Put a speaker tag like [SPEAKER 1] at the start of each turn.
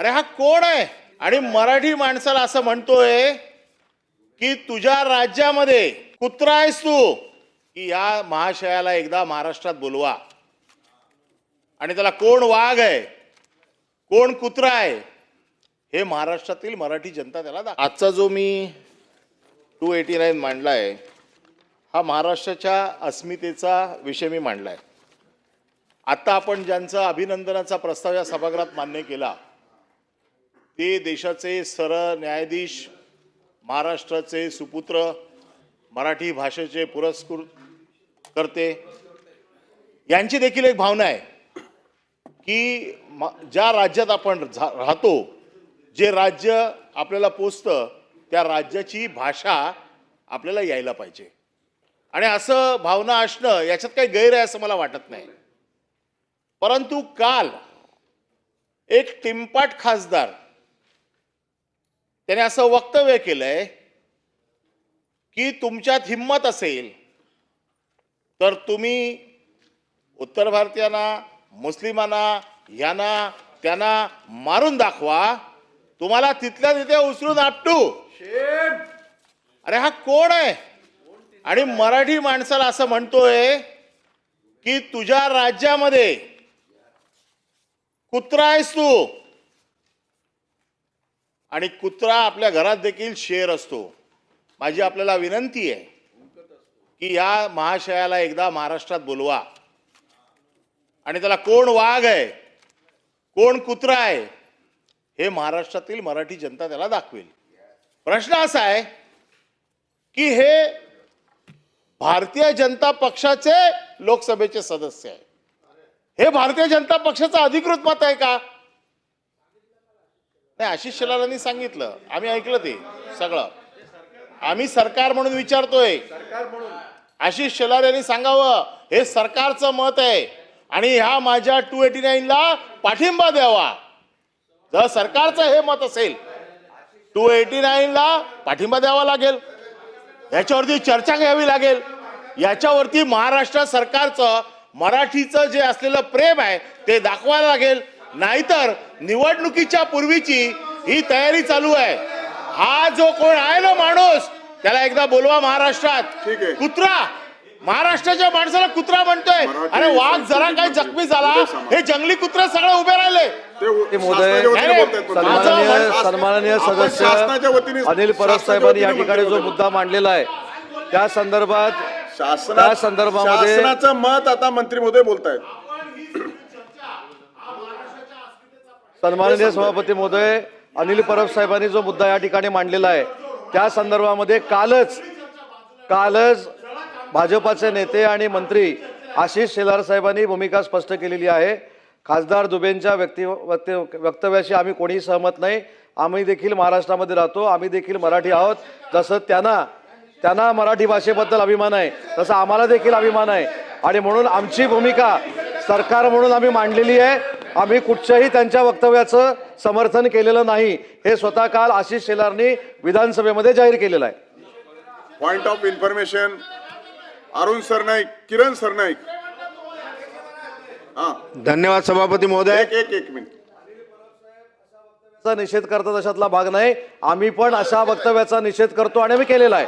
[SPEAKER 1] अरे हा कोण आहे? आणि मराठी माणसाला असं म्हणतोय की तुझ्या राज्यामध्ये कुत्रा आहेस तू? की या महाशयाला एकदा महाराष्ट्रात बोलवा. आणि त्याला कोण वाघ आहे? कोण कुत्रा आहे? हे महाराष्ट्रातील मराठी जनता त्याला आजचा जो मी टू एटी नाईन मांडला आहे हा महाराष्ट्राच्या अस्मितेचा विषय मी मांडला आहे आत्ता आपण ज्यांचा अभिनंदनाचा प्रस्ताव या सभागृहात मान्य केला ते देशाचे सरळ न्यायाधीश महाराष्ट्राचे सुपुत्र मराठी भाषेचे पुरस्कृत करते. यांची देखील एक भावना आहे की ज्या राज्यात आपण झा- राहतो जे राज्य आपल्याला पोचतं त्या राज्याची भाषा आपल्याला यायला पाहिजे. आणि असं भावना असणं याच्यात काही गैर आहे असं मला वाटत नाही. परंतु काल एक टिंपाट खासदार त्याने असं वक्तव्य केलंय की तुमच्यात हिंमत असेल तर तुम्ही उत्तर भारतीयांना मुस्लिमांना यांना त्यांना मारून दाखवा. तुम्हाला तिथल्या तिथे उचलून आपटू. अरे हा कोण आहे? आणि मराठी माणसाला असं म्हणतोय की तुझ्या राज्यामध्ये कुत्रा आहेस तू. आणि कुत्रा आपल्या घरात देखील शेर असतो. माझी आपल्याला विनंती आहे की या महाशयाला एकदा महाराष्ट्रात बोलवा. आणि त्याला कोण वाघ आहे कोण कुत्रा आहे हे महाराष्ट्रातील मराठी जनता त्याला दाखवेल. प्रश्न असा आहे की हे भारतीय जनता पक्षाचे लोकसभेचे सदस्य आहे. हे भारतीय जनता पक्षाचं अधिकृत मत आहे का? नाही आशिष शेलारांनी सांगितलं. आम्ही ऐकलं ते सगळं. आम्ही सरकार म्हणून विचारतोय. आशिष शेलार यांनी सांगावं हे सरकारचं मत आहे आणि ह्या माझ्या टू एटी नाईनला पाठिंबा द्यावा. जर सरकारचं हे मत असेल टू एटी नाईनला पाठिंबा द्यावा लागेल. याच्यावरती चर्चा घ्यावी लागेल. याच्यावरती महाराष्ट्र सरकारचं मराठीचं जे असलेलं प्रेम आहे ते दाखवायला लागेल. नाहीतर निवडणुकीच्या पूर्वीची ही तयारी चालू आहे हा जो कोण आहे ना माणूस त्याला एकदा बोलवा महाराष्ट्रात
[SPEAKER 2] ठीक आहे.
[SPEAKER 1] कुत्रा महाराष्ट्राच्या माणसाला कुत्रा म्हणतोय अरे वाघ जरा काही जखमी झाला. हे जंगली कुत्रे सगळे उभे राहिले
[SPEAKER 3] मोदय. सन्माननीय सदस्य अनिल परब साहेबांनी या ठिकाणी जो. मुद्दा मांडलेला आहे त्या संदर्भात
[SPEAKER 2] शासना
[SPEAKER 3] त्या संदर्भामध्ये-
[SPEAKER 2] शासनाचं मत आता मंत्री महोदय बोलतायत
[SPEAKER 3] सन्माननीय सभापती महोदय अनिल परब साहेबांनी जो मुद्दा या ठिकाणी मांडलेला आहे त्या संदर्भामध्ये कालच कालच भाजपाचे नेते आणि मंत्री आशिष शेलार साहेबांनी भूमिका स्पष्ट केलेली आहे. खासदार दुबेंच्या व्यक्ती वक्ते- वक्तव्याशी आम्ही कोणीही सहमत नाही. आम्ही देखील महाराष्ट्रामध्ये राहतो आम्ही देखील मराठी आहोत. जसं त्यांना त्यांना मराठी भाषेबद्दल अभिमान आहे तसं आम्हाला देखील अभिमान आहे. आणि म्हणून आमची भूमिका सरकार म्हणून आम्ही मांडलेली आहे. आम्ही कुठच्याही त्यांच्या वक्तव्याचं समर्थन केलेलं नाही. हे स्वतः काल आशिष शेलारनी विधानसभेमध्ये जाहीर केलेलं आहे.
[SPEAKER 2] Point of information Arun Sarnaik Kiran Sarnaik. हा.
[SPEAKER 4] धन्यवाद सभापती महोदय.
[SPEAKER 2] एक एक एक मिनिट.
[SPEAKER 3] चा निषेध करतात अशातला भाग नाही. आम्ही पण अशा वक्तव्याचा निषेध करतो आणि आम्ही केलेला आहे.